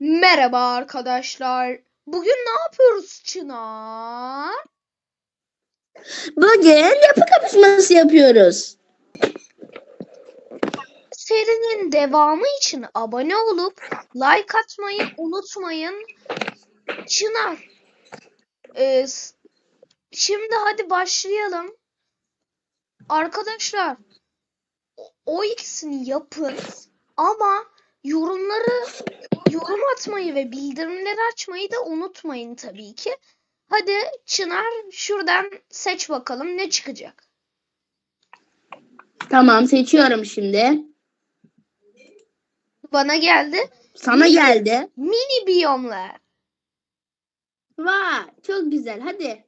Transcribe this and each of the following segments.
Merhaba arkadaşlar. Bugün ne yapıyoruz Çınar? Bugün yapı kapışması yapıyoruz. Serinin devamı için abone olup like atmayı unutmayın. Çınar. e, s- şimdi hadi başlayalım. Arkadaşlar o- o ikisini yapın ama atmayı ve bildirimleri açmayı da unutmayın tabii ki. Hadi Çınar şuradan seç bakalım ne çıkacak. Tamam seçiyorum şimdi. Bana geldi. Sana geldi. Mini biyomlar. Vay çok güzel hadi.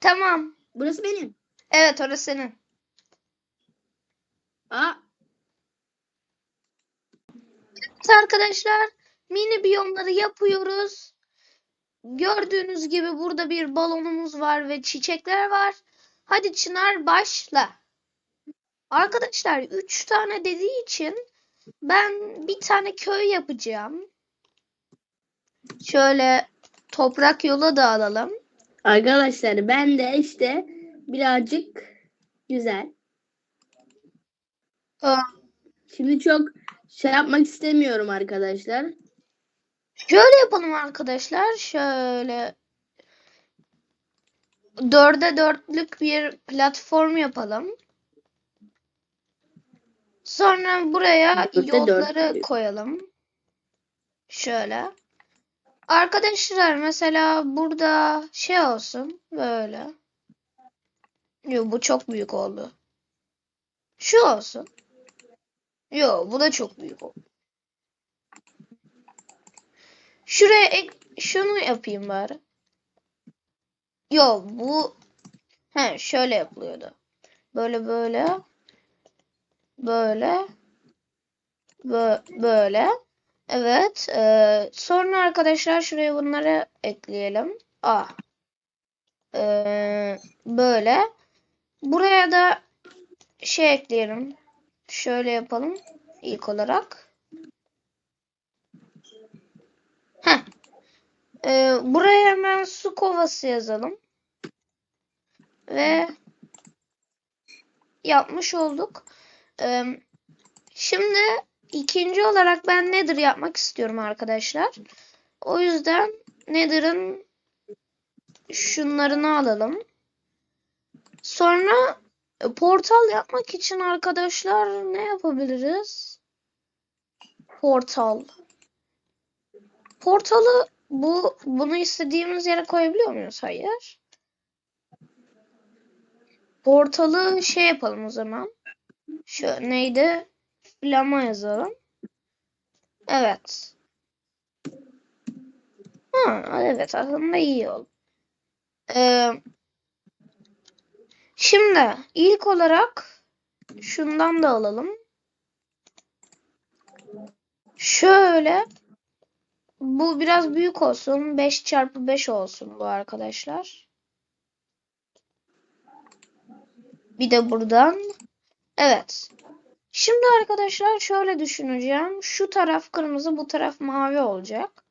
Tamam. Burası benim. Evet orası senin. Aa, Evet arkadaşlar mini biyomları yapıyoruz. Gördüğünüz gibi burada bir balonumuz var ve çiçekler var. Hadi Çınar başla. Arkadaşlar 3 tane dediği için ben bir tane köy yapacağım. Şöyle toprak yola da alalım. arkadaşlar ben de işte birazcık güzel. Aa, Şimdi çok şey yapmak istemiyorum arkadaşlar. Şöyle yapalım arkadaşlar. Şöyle dörde dörtlük bir platform yapalım. Sonra buraya yolları koyalım. Şöyle. Arkadaşlar mesela burada şey olsun böyle. Yok bu çok büyük oldu. Şu olsun. Yok bu da çok büyük oldu. Şuraya ek, şunu yapayım bari. Yok bu he şöyle yapılıyordu. Böyle böyle böyle bö- böyle. Evet. eee, sonra arkadaşlar şuraya bunları ekleyelim. Ah. Eee, böyle. Buraya da şey ekleyelim. Şöyle yapalım ilk olarak. Ee, buraya hemen su kovası yazalım. Ve yapmış olduk. Ee, şimdi ikinci olarak ben Nether yapmak istiyorum arkadaşlar. O yüzden Nether'ın şunlarını alalım. Sonra portal yapmak için arkadaşlar ne yapabiliriz? Portal. Portalı bu bunu istediğimiz yere koyabiliyor muyuz? Hayır. Portalı şey yapalım o zaman. Şu neydi? Flama yazalım. Evet. Ha, evet aslında iyi oldu. Ee, şimdi ilk olarak şundan da alalım. Şöyle bu biraz büyük olsun. 5 çarpı 5 olsun bu arkadaşlar. Bir de buradan. Evet. Şimdi arkadaşlar şöyle düşüneceğim. Şu taraf kırmızı, bu taraf mavi olacak.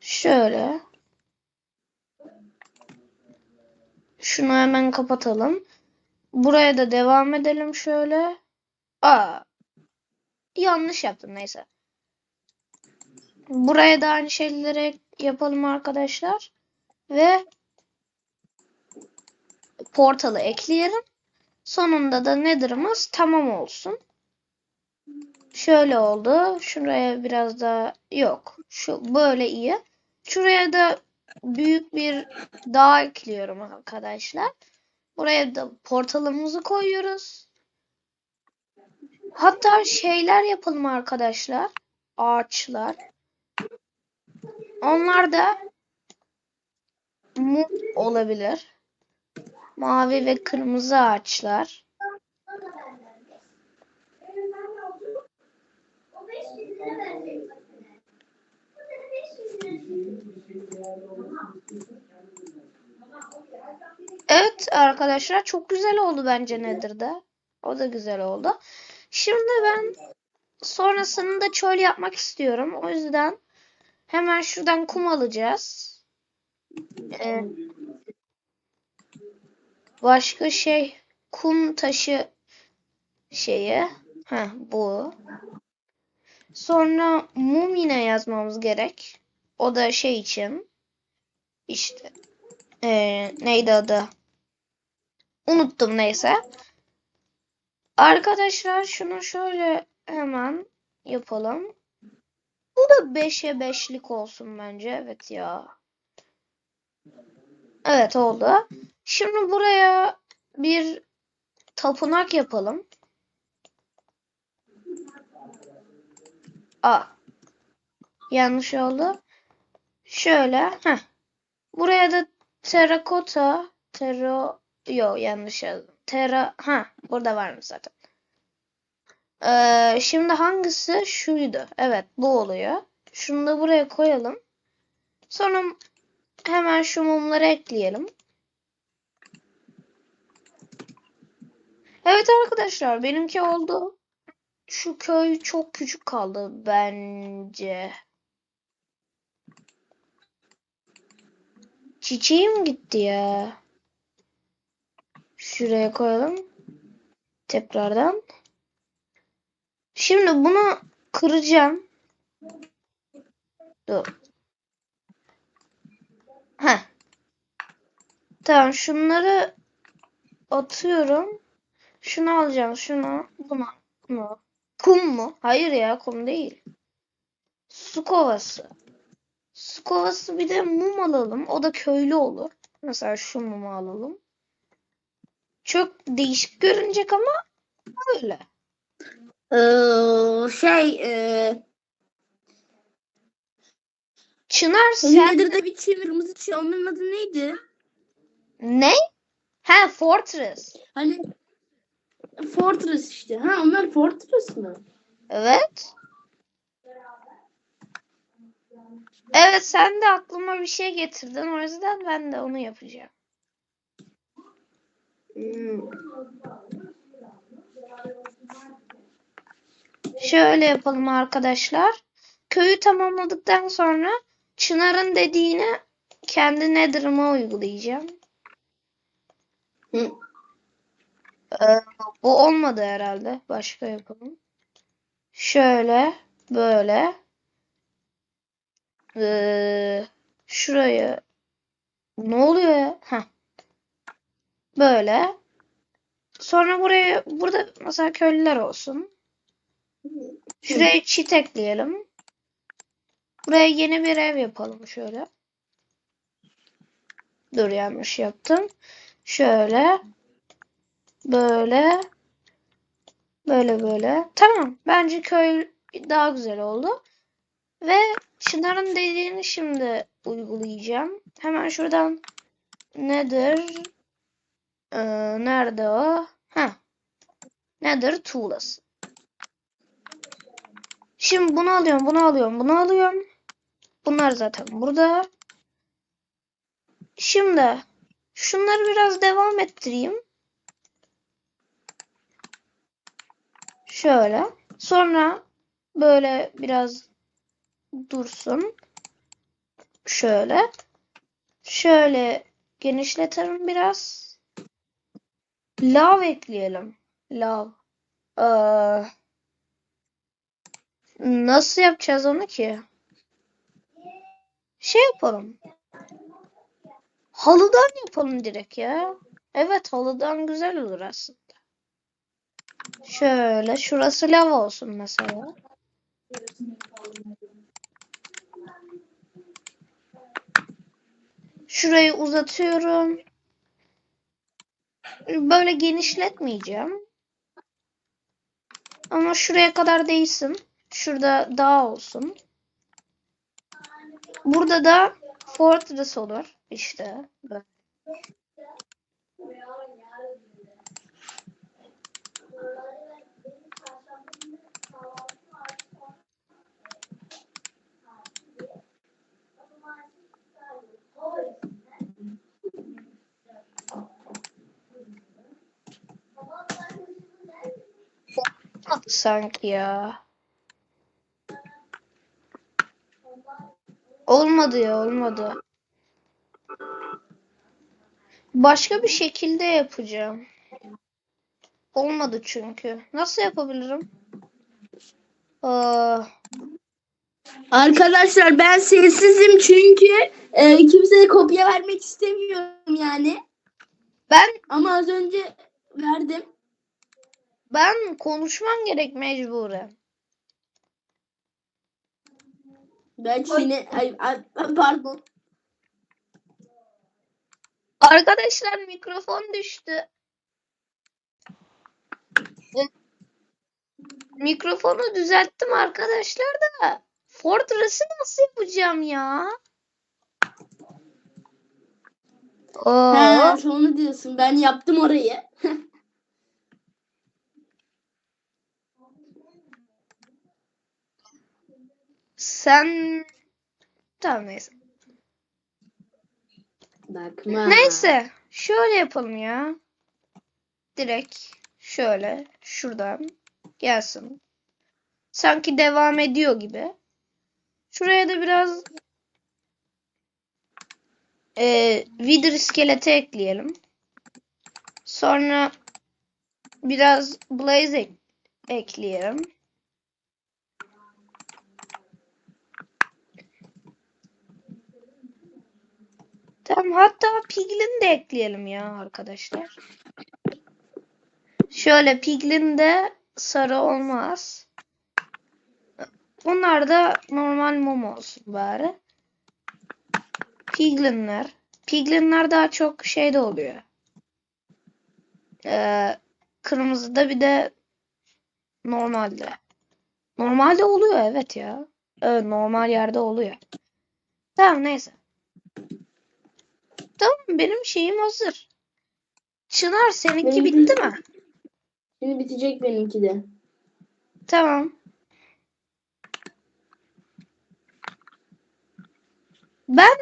Şöyle. Şunu hemen kapatalım. Buraya da devam edelim şöyle. Aa. Yanlış yaptım neyse. Buraya da aynı şeyleri yapalım arkadaşlar. Ve portalı ekleyelim. Sonunda da Nether'ımız tamam olsun. Şöyle oldu. Şuraya biraz daha yok. Şu böyle iyi. Şuraya da büyük bir dağ ekliyorum arkadaşlar. Buraya da portalımızı koyuyoruz. Hatta şeyler yapalım arkadaşlar. Ağaçlar. Onlar da mum olabilir. Mavi ve kırmızı ağaçlar. Evet arkadaşlar çok güzel oldu bence Nether'da. O da güzel oldu. Şimdi ben sonrasında çöl yapmak istiyorum. O yüzden hemen şuradan kum alacağız. Ee, başka şey kum taşı şeyi. Ha bu. Sonra mum yine yazmamız gerek. O da şey için. İşte. Ee, neydi adı? Unuttum neyse. Arkadaşlar şunu şöyle hemen yapalım. Bu da 5'e 5'lik olsun bence. Evet ya. Evet oldu. Şimdi buraya bir tapınak yapalım. Aa. Yanlış oldu. Şöyle. Heh. Buraya da terakota, tero, yo yanlış yazdım. Tera, ha burada varmış zaten. Ee, şimdi hangisi şuydu? Evet bu oluyor. Şunu da buraya koyalım. Sonra hemen şu mumları ekleyelim. Evet arkadaşlar benimki oldu. Şu köy çok küçük kaldı bence. Çiçeğim gitti ya. Şuraya koyalım. Tekrardan. Şimdi bunu kıracağım. Dur. Heh. Tamam şunları atıyorum. Şunu alacağım. Şunu. Bunu. Bunu. Kum mu? Hayır ya kum değil. Su kovası. Su kovası bir de mum alalım. O da köylü olur. Mesela şu mumu alalım. Çok değişik görünecek ama öyle. Ee, şey e, Çınar sen Nether'da bir kırmızı çiğ onun adı neydi? ne? Ha Fortress. Hani Fortress işte. Ha onlar Fortress mı? Evet. Evet sen de aklıma bir şey getirdin. O yüzden ben de onu yapacağım. Hmm. Şöyle yapalım arkadaşlar. Köyü tamamladıktan sonra Çınar'ın dediğini kendi Nether'ıma uygulayacağım. Hı. Ee, bu olmadı herhalde. Başka yapalım. Şöyle, böyle. Ee, şuraya. Ne oluyor ya? Heh. Böyle. Sonra buraya, burada mesela köylüler olsun. Şuraya çit ekleyelim. Buraya yeni bir ev yapalım şöyle. Dur yanlış yaptım. Şöyle. Böyle. Böyle böyle. Tamam. Bence köy daha güzel oldu. Ve Çınar'ın dediğini şimdi uygulayacağım. Hemen şuradan nedir? Ee, nerede o? Ha. Nedir? Tuğlası. Şimdi bunu alıyorum, bunu alıyorum, bunu alıyorum. Bunlar zaten burada. Şimdi şunları biraz devam ettireyim. Şöyle. Sonra böyle biraz dursun. Şöyle. Şöyle genişletelim biraz. Lav ekleyelim. Lav. Ee, nasıl yapacağız onu ki? Şey yapalım. Halıdan yapalım direkt ya. Evet halıdan güzel olur aslında. Şöyle şurası lav olsun mesela. Şurayı uzatıyorum. Böyle genişletmeyeceğim. Ama şuraya kadar değilsin. Şurada dağ olsun. Burada da fortress olur. İşte. Sanki ya. Olmadı ya olmadı. Başka bir şekilde yapacağım. Olmadı çünkü. Nasıl yapabilirim? Aa, Arkadaşlar ben sessizim çünkü e, kimseye kopya vermek istemiyorum yani. ben Ama az önce verdim. ben konuşmam gerek mecburen. Ben Çin'e ay, ay, pardon. Arkadaşlar mikrofon düştü. E, Mikrofonu düzelttim arkadaşlar da. Fortress'ı nasıl yapacağım ya? Oo, He, onu diyorsun. Ben yaptım orayı. sen tamam neyse. Bakma. Neyse, şöyle yapalım ya. Direkt şöyle şuradan gelsin. Sanki devam ediyor gibi. Şuraya da biraz e, Wither iskeleti ekleyelim. Sonra biraz Blaze ek- ekleyelim. Tamam hatta Piglin de ekleyelim ya arkadaşlar. Şöyle Piglin de sarı olmaz. Bunlar da normal mum olsun bari. Piglinler. Piglinler daha çok şeyde oluyor. Ee, kırmızıda bir de normalde. Normalde oluyor evet ya. Evet normal yerde oluyor. Tamam neyse. Tamam benim şeyim hazır. Çınar seninki Benim bitti mi? Şimdi bitecek benimki de. Tamam. Ben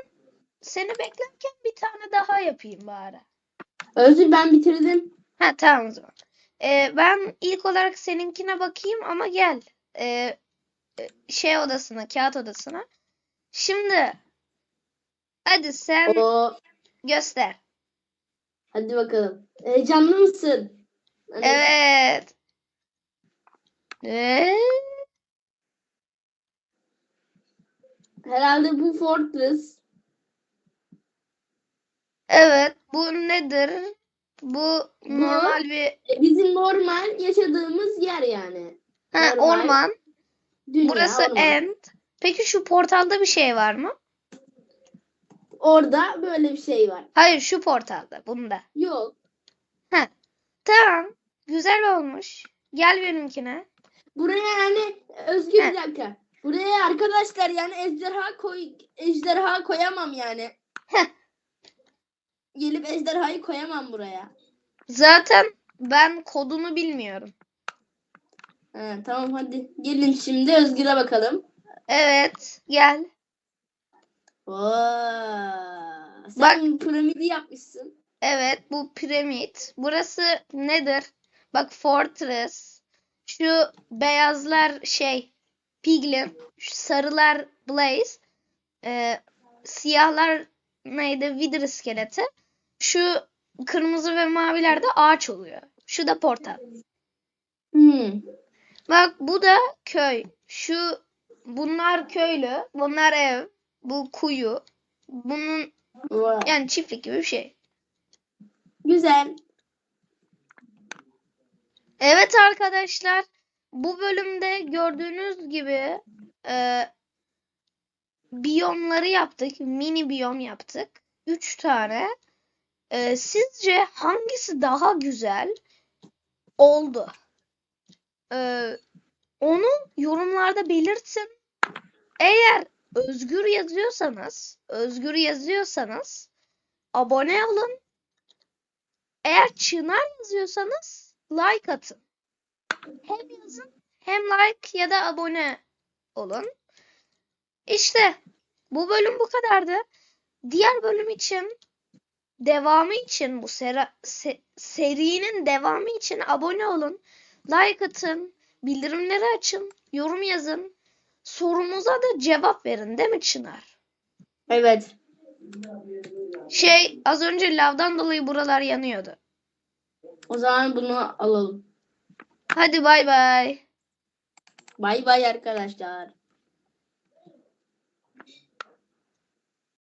seni beklerken bir tane daha yapayım bari. Özür ben bitirdim. Ha tamam o zaman. Ee, ben ilk olarak seninkine bakayım ama gel. Ee, e, şey odasına, kağıt odasına. Şimdi hadi sen O göster. hadi bakalım. Heyecanlı mısın? Hadi. Evet. Ee, Herhalde bu Fortress. evet. Bu nedir? Bu normal bir E, Bizim normal yaşadığımız yer yani. ha, Normal. orman. Dünya, Burası orman. end. Peki şu portalda bir şey var mı? Orada böyle bir şey var. Hayır şu portalda. Bunda. Yok. Tamam. Güzel olmuş. Gel benimkine. Buraya yani Özgür bir dakika. Buraya arkadaşlar yani ejderha koy ejderha koyamam yani. Heh. Gelip ejderhayı koyamam buraya. Zaten ben kodunu bilmiyorum. Ha, tamam hadi. Gelin şimdi Özgür'e bakalım. Evet. Gel. Oo, sen piramidi yapmışsın. Evet. Bu piramit. Burası nedir? Bak fortress. Şu beyazlar şey piglin. Şu sarılar blaze. Ee, siyahlar neydi? Wither iskeleti. Şu kırmızı ve maviler de ağaç oluyor. Şu da portal. Hmm. Bak bu da köy. Şu bunlar köylü, bunlar ev, bu kuyu. Bunun Vay. yani çiftlik gibi bir şey. Güzel. Evet arkadaşlar, bu bölümde gördüğünüz gibi e, biyomları yaptık, mini biyom yaptık. Üç tane. E, sizce hangisi daha güzel oldu? E, onu yorumlarda belirtin. Eğer Özgür yazıyorsanız, Özgür yazıyorsanız abone olun. Eğer Çınar yazıyorsanız like atın. Hem yazın hem like ya da abone olun. İşte bu bölüm bu kadardı. Diğer bölüm için devamı için bu sera, se- serinin devamı için abone olun. Like atın, bildirimleri açın, yorum yazın. Sorumuza da cevap verin değil mi Çınar? Evet. Şey az önce lavdan dolayı buralar yanıyordu. O zaman bunu alalım. Hadi bay bay. Bay bay arkadaşlar.